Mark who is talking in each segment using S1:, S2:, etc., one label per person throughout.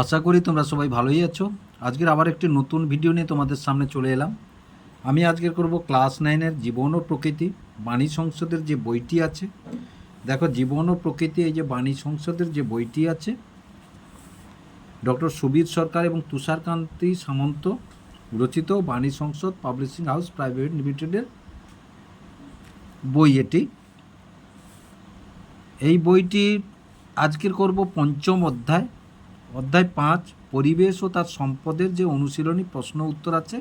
S1: আশা করি তোমরা সবাই ভালোই আছো। আজকের আবার একটি নতুন ভিডিও নিয়ে তোমাদের সামনে চলে এলাম। আমি আজকের করব ক্লাস নাইনের জীবন ও প্রকৃতি, বাণী সংসদের যে বইটি আছে। দেখো, জীবন ও প্রকৃতি, এই যে বাণী সংসদের যে বইটি আছে, ডক্টর সুবীর সরকার এবং তুষারকান্তি সামন্ত, রচিত বাণী সংসদ পাবলিশিং হাউস প্রাইভেট লিমিটেডের বই এটি। এই বইটি আজকের করব পঞ্চম অধ্যায়। অধ্যায় পাঁচ, পরিবেশ ও তার সম্পদের যে অনুশীলনী প্রশ্ন উত্তর আছে,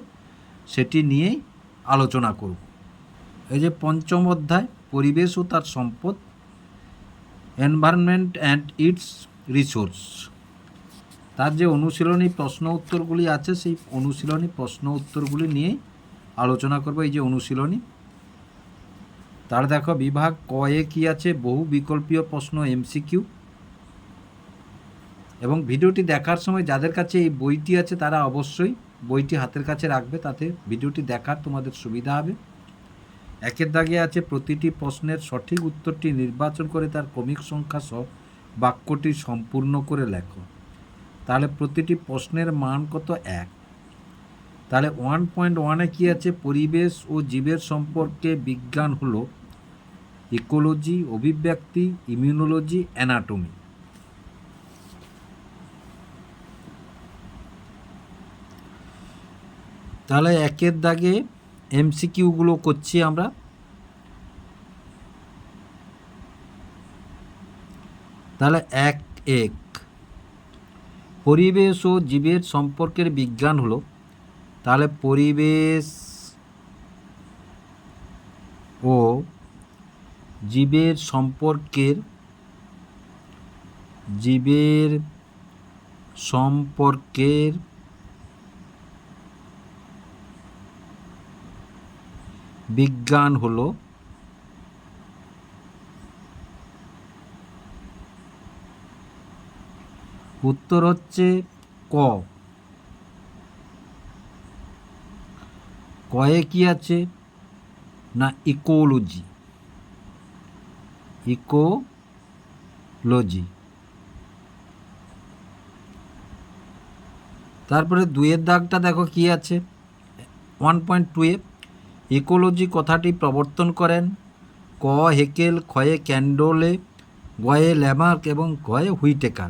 S1: সেটি নিয়েই আলোচনা করব। এই যে পঞ্চম অধ্যায়, পরিবেশ ও তার সম্পদ এনভায়রনমেন্ট অ্যান্ড ইটস রিসোর্স তার যে অনুশীলনী প্রশ্ন উত্তরগুলি আছে, সেই অনুশীলনী প্রশ্ন উত্তরগুলি নিয়েই আলোচনা করব এই যে অনুশীলনী। তার দেখো, বিভাগ কয়ে কি আছে? বহু বিকল্পীয় প্রশ্ন এমসিকিউ এবং ভিডিওটি দেখার সময় যাদের কাছে এই বইটি আছে, তারা অবশ্যই বইটি হাতের কাছে রাখবে। তাতে ভিডিওটি দেখার তোমাদের সুবিধা হবে। একের দাগে আছে, প্রতিটি প্রশ্নের সঠিক উত্তরটি নির্বাচন করে তার ক্রমিক সংখ্যা সহ বাক্যটি সম্পূর্ণ করে লেখো। তাহলে প্রতিটি প্রশ্নের মান কত? এক। তাহলে ওয়ান পয়েন্ট ওয়ানে কী আছে? পরিবেশ ও জীবের সম্পর্কে বিজ্ঞান হলো ইকোলজি, অভিব্যক্তি, ইমিউনোলজি, অ্যানাটমি। তাহলে একের দাগে এমসিকিউগুলো করছি আমরা। তাহলে এক এক। পরিবেশ ও জীবের সম্পর্কের বিজ্ঞান হলো, তাহলে পরিবেশ ও জীবের সম্পর্কের জীবের সম্পর্কের বিজ্ঞান হলো উত্তর হচ্ছে ক। কয়ে কি আছে? না, ইকোলজি। ইকোলজি। তারপরে দুইয়ের দাগটা দেখো কি আছে? ওয়ান পয়েন্ট টুয়ে ইকোলজি কথাটি প্রবর্তন করেন। ক, হেকেল, ক্ষয়ে ক্যান্ডোলে, গয়ে ল্যামার্ক এবং গয়ে হুইটেকার।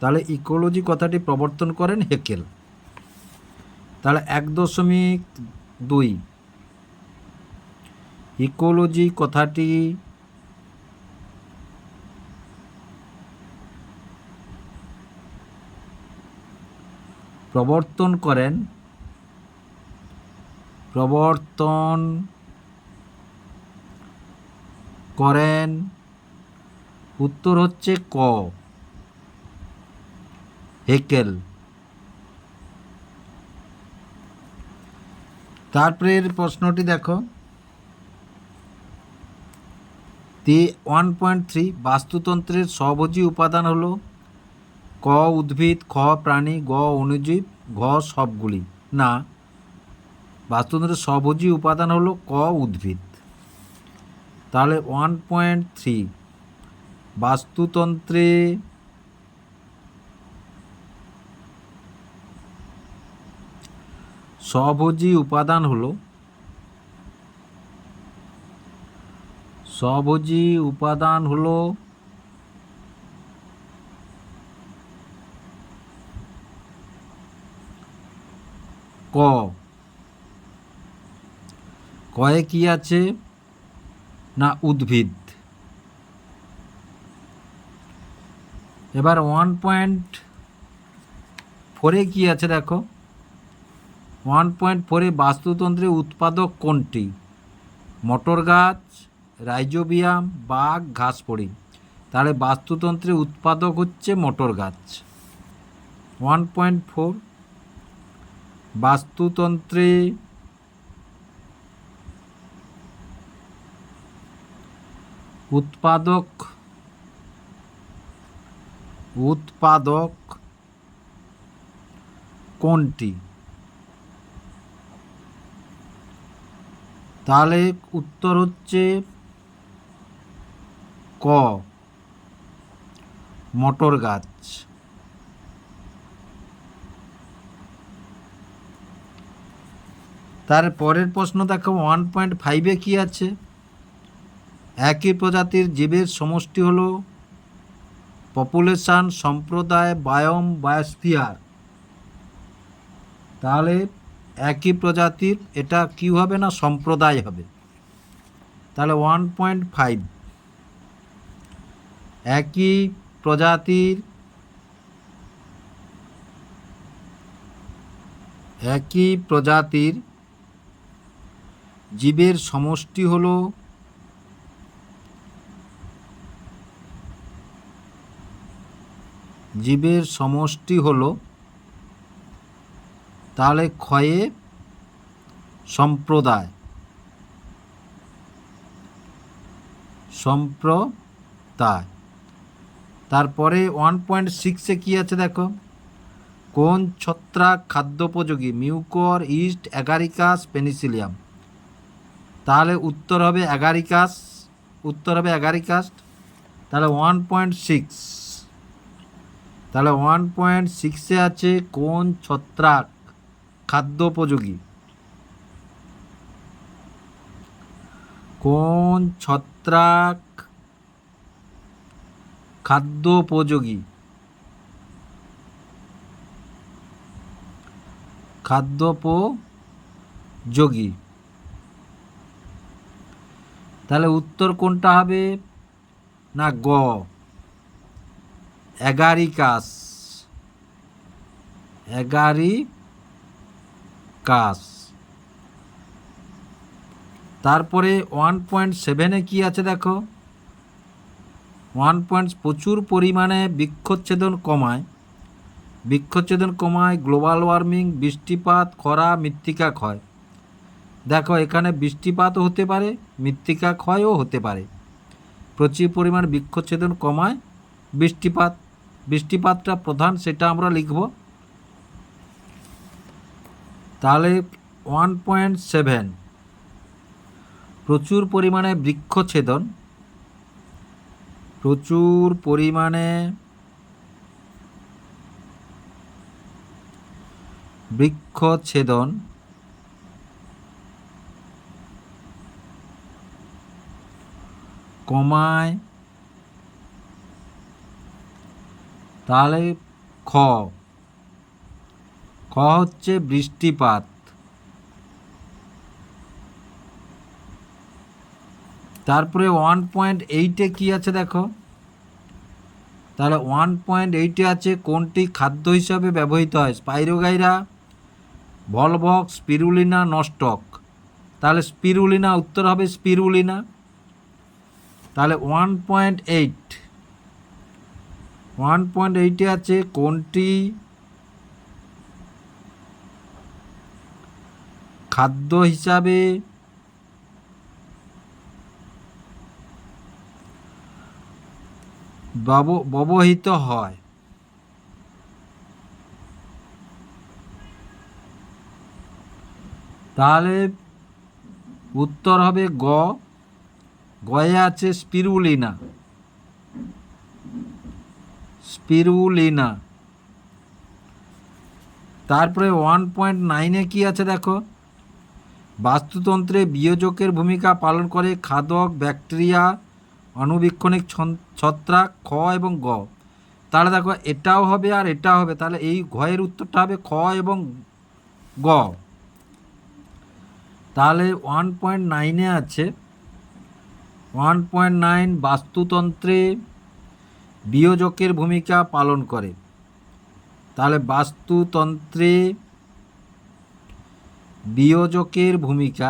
S1: তাহলে ইকোলজি কথাটি প্রবর্তন করেন হেকেল। তাহলে এক দশমিক দুই। ইকোলজি কথাটি প্রবর্তন করেন প্রবর্তন করেন। উত্তর হচ্ছে ক। হেকেল। তারপরের প্রশ্নটি দেখো। তি ওয়ান পয়েন্ট থ্রি বাস্তুতন্ত্রের স্বভোজী উপাদান হলো ক উদ্ভিদ, খ প্রাণী, গ অণুজীব ঘ সবগুলি। না বাস্তুতন্ত্রের স্বভোজী উপাদান হলো ক উদ্ভিদ। তাহলে ওয়ান পয়েন্ট থ্রি বাস্তুতন্ত্রে স্বভোজী উপাদান হলো স্বভোজী উপাদান হলো ক। কয়ে কি আছে? না উদ্ভিদ। এবার ওয়ান পয়েন্ট ফোরে কি আছে দেখো? ওয়ান পয়েন্ট ফোরে বাস্তুতন্ত্রের উৎপাদক কোনটি? মটর গাছ, রাইজোবিয়াম, বাঘ, ঘাসপড়ি। তাহলে বাস্তুতন্ত্রের উৎপাদক হচ্ছে মটর গাছ। ওয়ান পয়েন্ট ফোর বাস্তুতন্ত্রে উৎপাদক উৎপাদক কোনটি? তাহলে উত্তর হচ্ছে ক। মটর গাছ। তার পরের প্রশ্ন দেখো ওয়ান পয়েন্ট ফাইভে কী আছে? একই প্রজাতির জীবের সমষ্টি হলো পপুলেশন সম্প্রদায় বায়ম বায়োস্ফিয়ার তাহলে একই প্রজাতির এটা কি হবে না সম্প্রদায় হবে? তাহলে ওয়ান পয়েন্ট ফাইভ একই প্রজাতির একই প্রজাতির জীবের সমষ্টি হলো জীবের সমষ্টি হলো তাহলে ক্ষয়ে সম্প্রদায়। সম্প্রদায়। তারপরে ওয়ান পয়েন্ট সিক্সে কী আছে দেখো? কোন ছত্রাক খাদ্যোপযোগী? Mucor, yeast, Agaricus, Penicillium. তাহলে উত্তর হবে অ্যাগারিকাস, উত্তর হবে অ্যাগারিকাস। তাহলে ওয়ান পয়েন্ট সিক্স তাহলে ওয়ান পয়েন্ট সিক্সে আছে কোন ছত্রাক খাদ্যোপযোগী কোন ছত্রাক খাদ্যোপযোগী খাদ্যোপযোগী তাহলে উত্তর কোনটা হবে? না গ। এগারিকাস। এগারিকাস। তারপরে ওয়ান পয়েন্ট সেভেনে কী আছে দেখো? ওয়ান পয়েন্ট প্রচুর পরিমাণে বৃক্ষচ্ছেদন কমায়। বৃক্ষচ্ছেদন কমায় গ্লোবাল ওয়ার্মিং বৃষ্টিপাত, খরা, মৃত্তিকা ক্ষয়। দেখো, এখানে বৃষ্টিপাতও হতে পারে, মৃত্তিকা ক্ষয়ও হতে পারে। প্রচুর পরিমাণ বৃক্ষচ্ছেদন কমায়, বৃষ্টিপাত। বৃষ্টিপাতটা প্রধান, সেটা আমরা লিখব। তাহলে ওয়ান পয়েন্ট সেভেন। প্রচুর পরিমাণে বৃক্ষচ্ছেদন প্রচুর পরিমাণে বৃক্ষচ্ছেদন কমায় তাহলে খ। খ হচ্ছে বৃষ্টিপাত। তারপরে ওয়ান পয়েন্ট এইটে কী আছে দেখো? তাহলে ওয়ান পয়েন্ট এইটে আছে কোনটি খাদ্য হিসাবে ব্যবহৃত হয়? স্পাইরোগাইরা ভলভক্স স্পিরুলিনা নস্টক তাহলে স্পিরুলিনা, উত্তর হবে স্পিরুলিনা। তাহলে one point eight one point এইটে আছে, কোনটি? খাদ্য হিসাবে ব্যব- ব্যবহৃত হয়। তাহলে উত্তর হবে গ। গয়ে আছে স্পিরুলিনা। স্পিরুলিনা তারপরে ওয়ান পয়েন্ট নাইনে কী আছে দেখো? বাস্তুতন্ত্রে বিয়োজকের ভূমিকা পালন করে খাদক, ব্যাকটেরিয়া, অণুবীক্ষণিক ছন- ছত্রাক, খ এবং গ। তাহলে দেখো, এটাও হবে আর এটাও হবে। তাহলে এই ঘয়ের উত্তরটা হবে খ এবং গ। তাহলে ওয়ান পয়েন্ট নাইনে আছে। ওয়ান পয়েন্ট নাইন বাস্তুতন্ত্রে বিয়োজকের ভূমিকা পালন করে। তাহলে বাস্তুতন্ত্রে বিয়োজকের ভূমিকা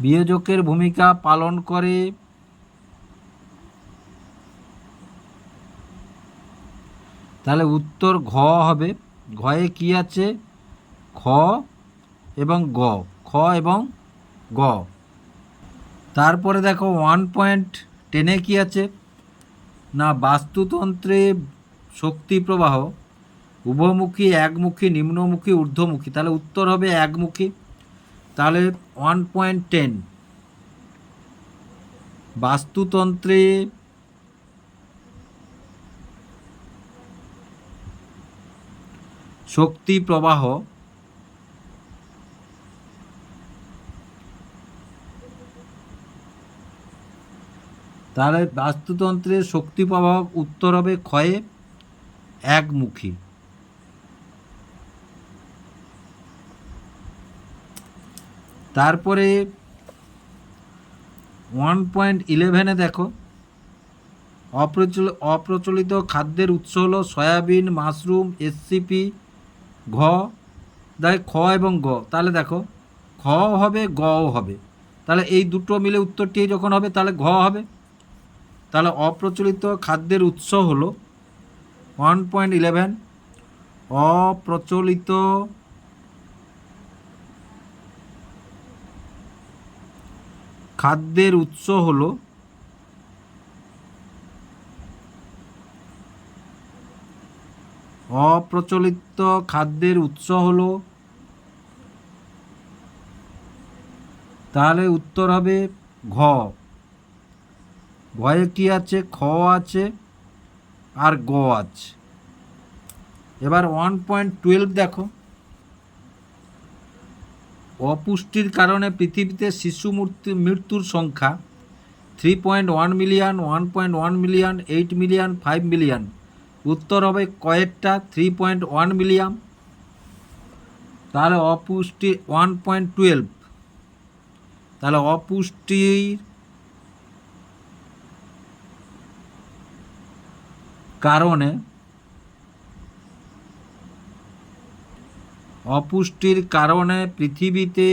S1: বিয়োজকের ভূমিকা পালন করে তাহলে উত্তর ঘ হবে। ঘয়ে কি আছে? খ এবং গ, খ এবং গ। তারপরে দেখো ওয়ান পয়েন্ট টেনে কী আছে? না, বাস্তুতন্ত্রে শক্তি প্রবাহ, উভমুখী, একমুখী, নিম্নমুখী, ঊর্ধ্বমুখী। তাহলে উত্তর হবে একমুখী। তাহলে ওয়ান পয়েন্ট টেন বাস্তুতন্ত্রে শক্তি প্রবাহ তাহলে বাস্তুতন্ত্রের শক্তি প্রভাব উত্তর হবে ক্ষয়ে একমুখী। তারপরে ওয়ান পয়েন্ট ইলেভেনে দেখো, অপ্রচল অপ্রচলিত খাদ্যের উৎস হলো সয়াবিন, মাশরুম এসসিপি ঘ দেখ খ এবং গ। তাহলে দেখো, খ হবে গও হবে। তাহলে এই দুটো মিলে উত্তরটি যখন হবে, তাহলে ঘ হবে। তাহলে অপ্রচলিত খাদ্যের উৎস হলো ওয়ান পয়েন্ট ইলেভেন অপ্রচলিত খাদ্যের উৎস হলো অপ্রচলিত খাদ্যের উৎস হলো তাহলে উত্তর হবে ঘ। ঘয়ে কি আছে? খ আছে আর গ আছে। এবার ওয়ান পয়েন্ট টুয়েলভ দেখো। অপুষ্টির কারণে পৃথিবীতে শিশু মৃত্যু মৃত্যুর সংখ্যা three point one million one point one million eight million five million উত্তর হবে কয়েকটা থ্রি পয়েন্ট ওয়ান মিলিয়ন তাহলে অপুষ্টি ওয়ান পয়েন্ট টুয়েলভ তাহলে অপুষ্টির কারণে অপুষ্টির কারণে পৃথিবীতে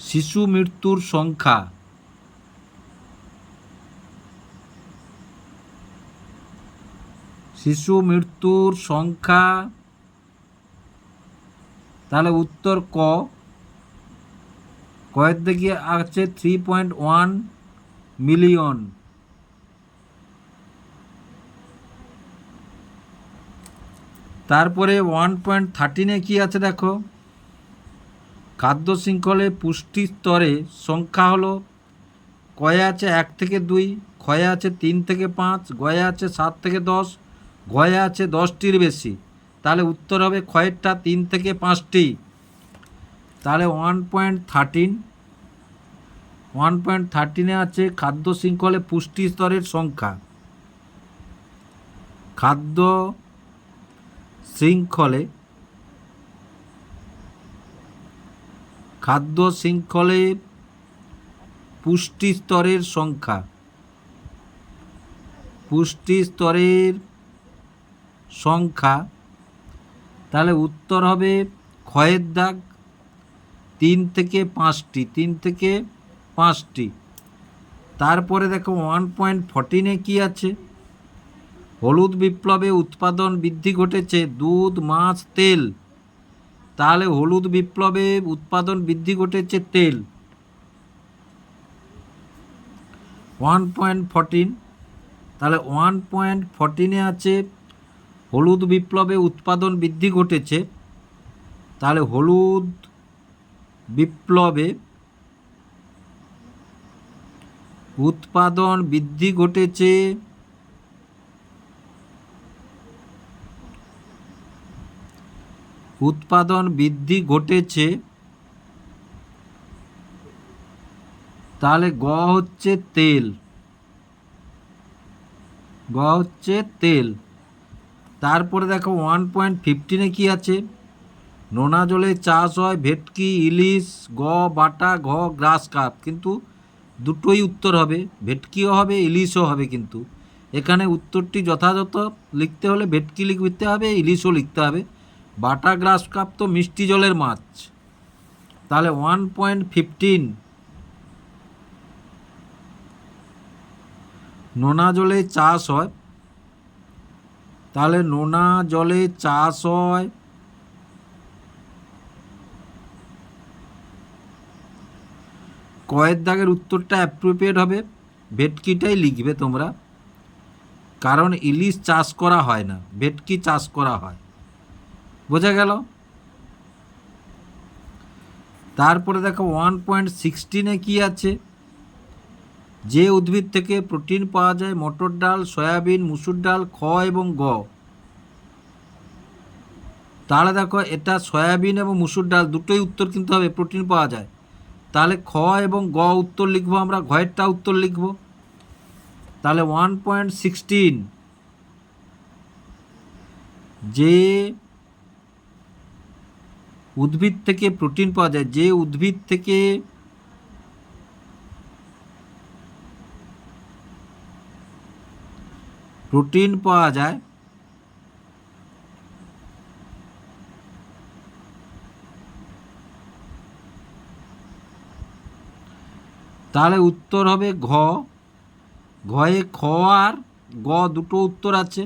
S1: শিশু মৃত্যুর সংখ্যা শিশু মৃত্যুর সংখ্যা তাহলে উত্তর ক। কয়ের দিকে আছে থ্রি পয়েন্ট ওয়ান মিলিয়ন। তারপরে ওয়ান পয়েন্ট থার্টিনে কী আছে দেখো? খাদ্য শৃঙ্খলে পুষ্টি স্তরে সংখ্যা হলো, কয়ে আছে এক থেকে দুই, ক্ষয়ে আছে তিন থেকে পাঁচ, গয়ে আছে সাত থেকে দশ, গয়ে আছে দশটির বেশি। তাহলে উত্তর হবে ক্ষয়েরটা তিন থেকে পাঁচটি। তাহলে one point thirteen one point থার্টিনে আছে খাদ্য শৃঙ্খলে পুষ্টি স্তরের সংখ্যা। খাদ্য শৃঙ্খলে খাদ্য শৃঙ্খলে পুষ্টি স্তরের সংখ্যা। পুষ্টি স্তরের সংখ্যা। তাহলে উত্তর হবে ক্ষয়ের দাগ তিন থেকে পাঁচটি। তিন থেকে পাঁচটি। তারপরে দেখো ওয়ান পয়েন্ট ফর্টিনে কী আছে? হলুদ বিপ্লবে উৎপাদন বৃদ্ধি ঘটেছে, দুধ, মাছ, তেল। তাহলে হলুদ বিপ্লবে উৎপাদন বৃদ্ধি ঘটেছে তেল। ওয়ান পয়েন্ট ফর্টিন তাহলে ওয়ান পয়েন্ট ফর্টিনে আছে, হলুদ বিপ্লবে উৎপাদন বৃদ্ধি ঘটেছে। তাহলে হলুদ বিপ্লবে উৎপাদন বৃদ্ধি ঘটেছে। উৎপাদন বৃদ্ধি ঘটেছে। তাহলে গ হচ্ছে তেল। গ হচ্ছে তেল। তারপরে দেখো ওয়ান পয়েন্ট ফিফটিনে কী আছে? নোনা জলে চাষ হয় ভেটকি, ইলিশ, গ, বাটা, ঘ, গ্রাস কাপ। কিন্তু দুটোই উত্তর হবে। ভেটকিও হবে, ইলিশও হবে কিন্তু। এখানে উত্তরটি যথাযথ লিখতে হলে ভেটকি লিখতে হবে, ইলিশও লিখতে হবে। বাটা গ্রাস কাপ তো মিষ্টি জলের মাছ। তাহলে ওয়ান পয়েন্ট ফিফটিন নোনা জলে চাষ হয়। তাহলে নোনা জলে চাষ হয়। কয়ের দাগের উত্তরটা অ্যাপ্রোপ্রিয়েট হবে। ভেটকিটাই লিখবে তোমরা। কারণ ইলিশ চাষ করা হয় না, ভেটকি চাষ করা হয়। বোঝা গেল? তারপরে দেখো ওয়ান পয়েন্ট সিক্সটিনে কী আছে? যে উদ্ভিদ থেকে প্রোটিন পাওয়া যায়, মটর ডাল, সয়াবিন, মুসুর ডাল, খ এবং গ। তাহলে দেখো, এটা সয়াবিন এবং মুসুর ডাল, দুটোই উত্তর কিন্তু হবে, প্রোটিন পাওয়া যায়। তাহলে খ এবং গ উত্তর লিখব আমরা, ঘয়েরটা উত্তর লিখব। তাহলে ওয়ান পয়েন্ট সিক্সটিন যে উদ্ভিদ থেকে প্রোটিন পাওয়া যায়, যে উদ্ভিদ থেকে প্রোটিন পাওয়া যায় তাহলে উত্তর হবে ঘ। ঘয়ে খ আর গ দুটো উত্তর আছে।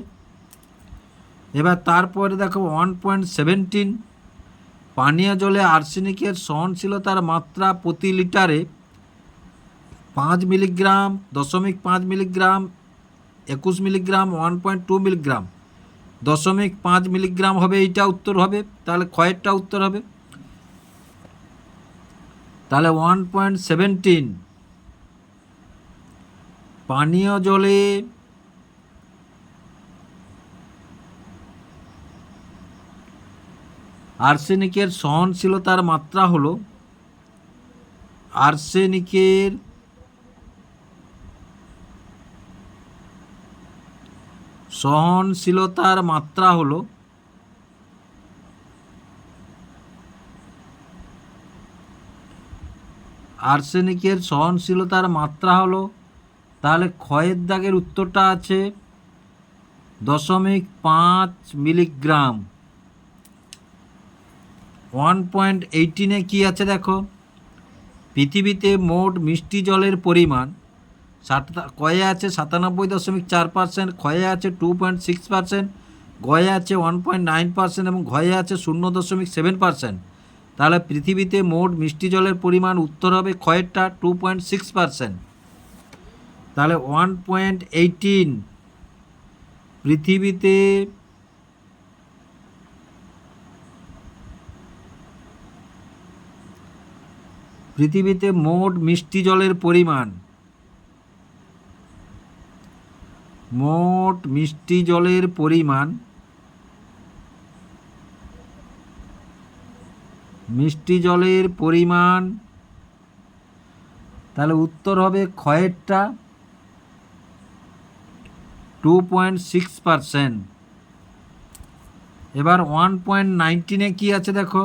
S1: এবার তারপরে দেখো ওয়ান পয়েন্ট সেভেন্টিন পানীয় জলে আর্সেনিকের সহনশীলতার মাত্রা প্রতি লিটারে পাঁচ মিলিগ্রাম, দশমিক পাঁচ মিলিগ্রাম, একুশ milligram one point two milligram. দশমিক পাঁচ মিলিগ্রাম হবে এইটা উত্তর হবে, তাহলে ক্ষয়েরটা উত্তর হবে। তাহলে ওয়ান পয়েন্ট সেভেন্টিন পানীয় জলে আর্সেনিকের সহনশীলতার মাত্রা হলো আর্সেনিকের সহনশীলতার মাত্রা হলো আর্সেনিকের সহনশীলতার মাত্রা হলো তাহলে ক্ষয়ের দাগের উত্তরটা আছে দশমিক পাঁচ মিলিগ্রাম। ওয়ান পয়েন্ট এইটিনে কী আছে দেখো? পৃথিবীতে মোট মিষ্টি জলের পরিমাণ সাত কয়ে আছে সাতানব্বই দশমিক চার পার্সেন্ট, ক্ষয়ে আছে টু পয়েন্ট সিক্স পার্সেন্ট, গয়ে আছে ওয়ান পয়েন্ট নাইন পার্সেন্ট এবং ঘয়ে আছে শূন্য দশমিক সেভেন পার্সেন্ট। তাহলে পৃথিবীতে মোট মিষ্টি জলের পরিমাণ উত্তর হবে ক্ষয়েরটা টু পয়েন্ট সিক্স পার্সেন্ট। তাহলে ওয়ান পয়েন্ট এইটিন পৃথিবীতে পৃথিবীতে মোট মিষ্টি জলের পরিমাণ, মোট মিষ্টি জলের পরিমাণ, মিষ্টি জলের পরিমাণ, তাহলে উত্তর হবে ক্ষয়েরটা। টু পয়েন্ট সিক্স পারসেন্ট এবার ওয়ান পয়েন্ট নাইনটিনে কী আছে দেখো?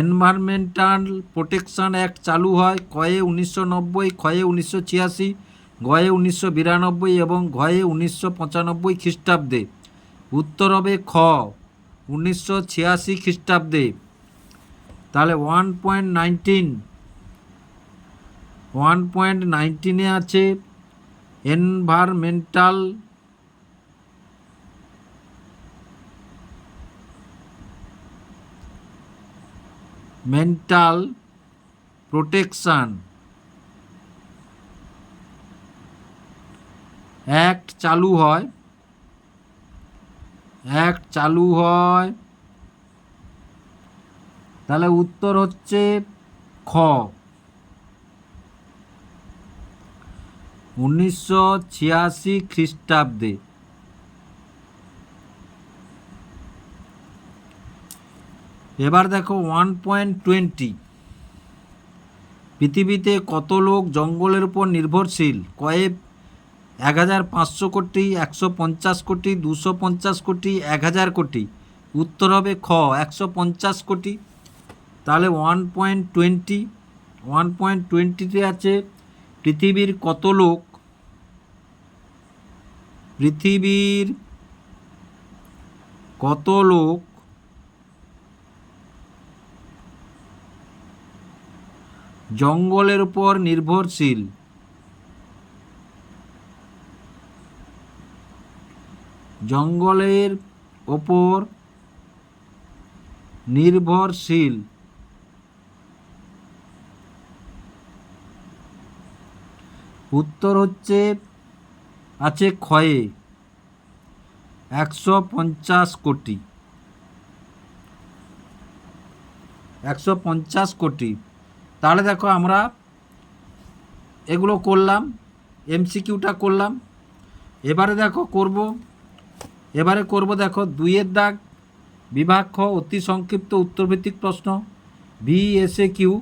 S1: এনভায়রনমেন্টাল প্রোটেকশন অ্যাক্ট চালু হয় কয়ে উনিশশো নব্বই, ক্ষয়ে উনিশশো ছিয়াশি, গয়ে উনিশশো বিরানব্বই এবং ঘয়ে উনিশশো পঁচানব্বই খ্রিস্টাব্দে। উত্তর হবে খ, উনিশশো ছিয়াশি খ্রিস্টাব্দে। তাহলে one point nineteen one point নাইনটিনে আছে এনভায়রনমেন্টাল মেন্টাল প্রোটেকশন অ্যাক্ট চালু হয় অ্যাক্ট চালু হয়। তাহলে উত্তর হচ্ছে খ। উনিশশো ছিয়াশি খ্রিস্টাব্দে। এবার দেখো ওয়ান পয়েন্ট টোয়েন্টি পৃথিবীতে কত লোক জঙ্গলের উপর নির্ভরশীল? কয়েক এক হাজার পাঁচশো কোটি, একশো পঞ্চাশ কোটি, দুশো পঞ্চাশ কোটি, এক হাজার কোটি। উত্তর হবে খ, একশো পঞ্চাশ কোটি। তাহলে one point twenty one point টোয়েন্টিতে আছে পৃথিবীর কত লোক পৃথিবীর কত লোক জঙ্গলের উপর নির্ভরশীল? জঙ্গলের ওপর নির্ভরশীল। উত্তর হচ্ছে আছে ক্ষয়ে। একশো পঞ্চাশ কোটি। একশো পঞ্চাশ কোটি। তাহলে দেখো আমরা এগুলো করলাম, এমসিকিউটা করলাম। এবারে দেখো করব। এবারে করব দেখো দুইয়ের দাগ বিভাগ খ অতি সংক্ষিপ্ত উত্তরভিত্তিক প্রশ্ন ভি এস এ কিউ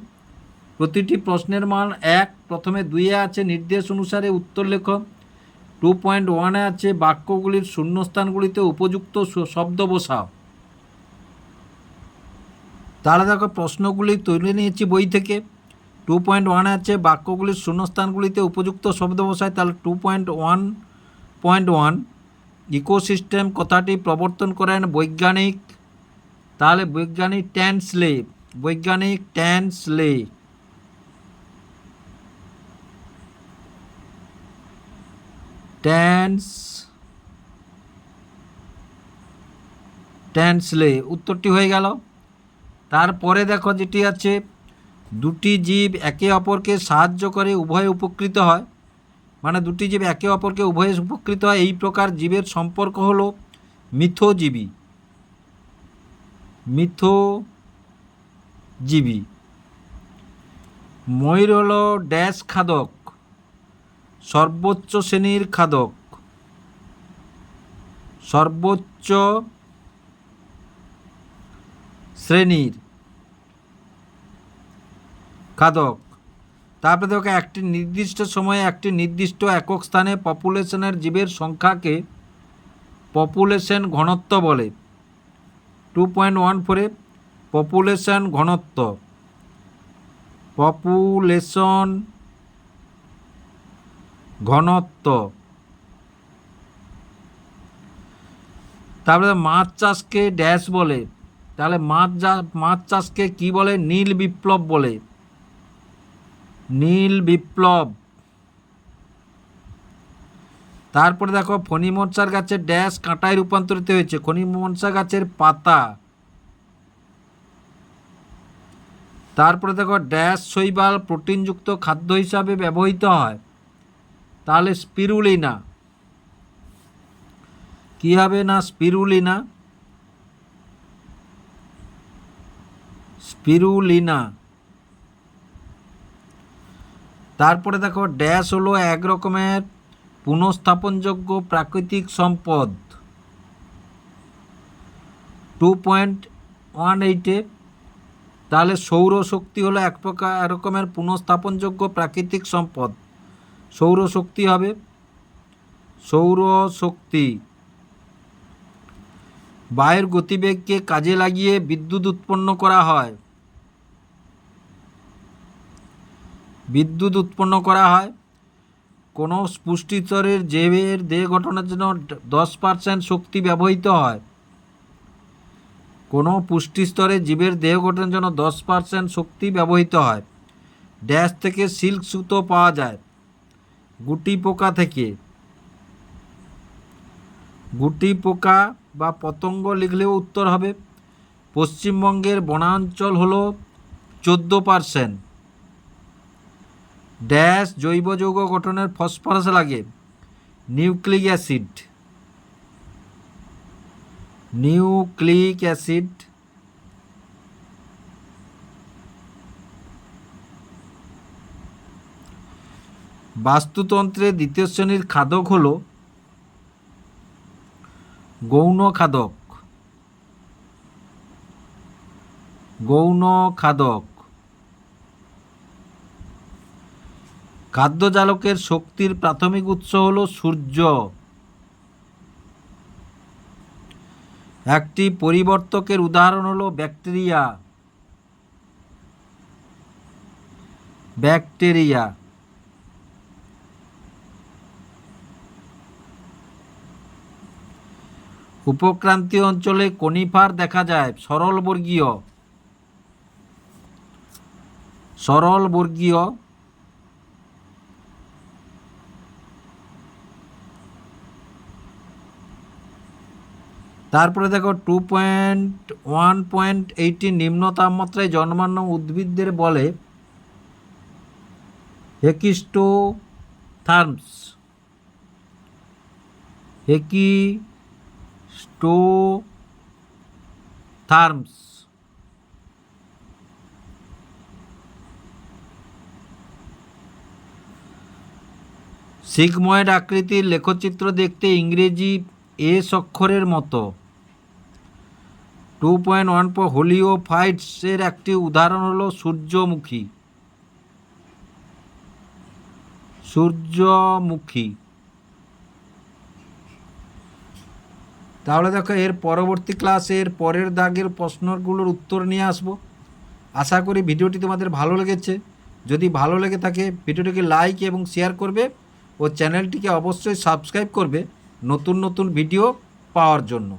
S1: প্রতিটি প্রশ্নের মান এক, প্রথমে দুইয়ে আছে নির্দেশ অনুসারে উত্তর লেখ। টু পয়েন্ট ওয়ানে আছে বাক্যগুলির শূন্যস্থানগুলিতে উপযুক্ত শব্দ বসাও তাহলে দেখো প্রশ্নগুলি তৈরি নিয়েছি বই থেকে। টু পয়েন্ট ওয়ানে আছে বাক্যগুলির শূন্যস্থানগুলিতে উপযুক্ত শব্দ বসায়, তাহলে two point one point one ecosystem কথাটি প্রবর্তন করেন বৈজ্ঞানিক। তাহলে বৈজ্ঞানিক ট্যান্সলে বৈজ্ঞানিক ট্যান্সলে ট্যান্স ট্যান্সলে উত্তরটি হয়ে গেল। তারপরে দেখো যেটি আছে, দুটি জীব একে অপরকে সাহায্য করে উভয়ে উপকৃত হয়। মানে দুটি জীব একে অপরকে উভয়ে উপকৃত হয়, এই প্রকার জীবের সম্পর্ক হলো মিথজীবী। মিথজীবী। ময়ূর হলো ড্যাশ খাদক। সর্বোচ্চ শ্রেণির খাদক। সর্বোচ্চ শ্রেণির খাদক। তারপরে দেখো, একটি নির্দিষ্ট সময়ে একটি নির্দিষ্ট একক স্থানে পপুলেশনের জীবের সংখ্যাকে পপুলেশন ঘনত্ব বলে। টু পয়েন্ট ওয়ান ফোরে পপুলেশন ঘনত্ব। পপুলেশন ঘনত্ব। তারপরে মাছ চাষকে ড্যাশ বলে। তাহলে মাছ মাছ চাষকে কি বলে? নীল বিপ্লব বলে। নীল বিপ্লব। তারপরে দেখো ফণিমনসা গাছের ড্যাশ কাঁটায় রূপান্তরিত হয়েছে। ফণিমনসা গাছের পাতা। তারপরে দেখো, ড্যাশ শৈবাল প্রোটিনযুক্ত খাদ্য হিসাবে ব্যবহৃত হয়। তাহলে স্পিরুলিনা। কী হবে না স্পিরুলিনা? স্পিরুলিনা। তারপরে দেখো, ড্যাশ হলো এক রকমের পুনঃস্থাপনযোগ্য প্রাকৃতিক সম্পদ। টু পয়েন্ট ওয়ান এইটে তাহলে সৌরশক্তি হলো এক প্রকার রকমের পুনঃস্থাপনযোগ্য প্রাকৃতিক সম্পদ। সৌরশক্তি হবে। সৌরশক্তি। বায়ুর গতিবেগকে কাজে লাগিয়ে বিদ্যুৎ উৎপন্ন করা হয়। বিদ্যুৎ উৎপন্ন করা হয়। কোনো পুষ্টিস্তরের জেবের দেহ গঠনের জন্য দশ পার্সেন্ট শক্তি ব্যবহৃত হয়। কোনো পুষ্টিস্তরে জীবের দেহ গঠনের জন্য দশ পার্সেন্ট শক্তি ব্যবহৃত হয়। ড্যাশ থেকে সিল্ক সুতো পাওয়া যায়। গুটি পোকা থেকে। গুটি পোকা বা পতঙ্গ লিখলেও উত্তর হবে। পশ্চিমবঙ্গের বনাঞ্চল হলো চোদ্দ পার্সেন্ট। ড্যাশ জৈব যৌগ গঠনের ফসফরাস লাগে। Nucleic acid. নিউক্লিক অ্যাসিড বাস্তুতন্ত্রে দ্বিতীয় শ্রেণির খাদক হল গৌণ খাদক। গৌণ খাদক। খাদ্যজালকের শক্তির প্রাথমিক উৎস হল সূর্য। একটি পরিবর্তকের উদাহরণ হলো ব্যাকটেরিয়া। ব্যাকটেরিয়া। উপক্রান্তীয় অঞ্চলে কনিফার দেখা যায় সরল বর্গীয় সরল বর্গীয় তারপরে দেখো two point one point eighty নিম্ন তাপমাত্রায় জন্মানো উদ্ভিদদের বলে হেকিস্টো থার্মস হেকিস্টো থার্মস। সিগময়েড আকৃতির লেখচিত্র দেখতে ইংরেজি এস অক্ষরের মতো। টু পয়েন্ট ওয়ান পর হোলিও ফাইটসের একটি উদাহরণ হলো সূর্যমুখী। সূর্যমুখী। তাহলে দেখো এর পরবর্তী ক্লাসের পরের দাগের প্রশ্নগুলোর উত্তর নিয়ে আসব। আশা করি ভিডিওটি তোমাদের ভালো লেগেছে। যদি ভালো লেগে থাকে, ভিডিওটিকে লাইক এবং শেয়ার করবে ও চ্যানেলটিকে অবশ্যই সাবস্ক্রাইব করবে নতুন নতুন ভিডিও পাওয়ার জন্য।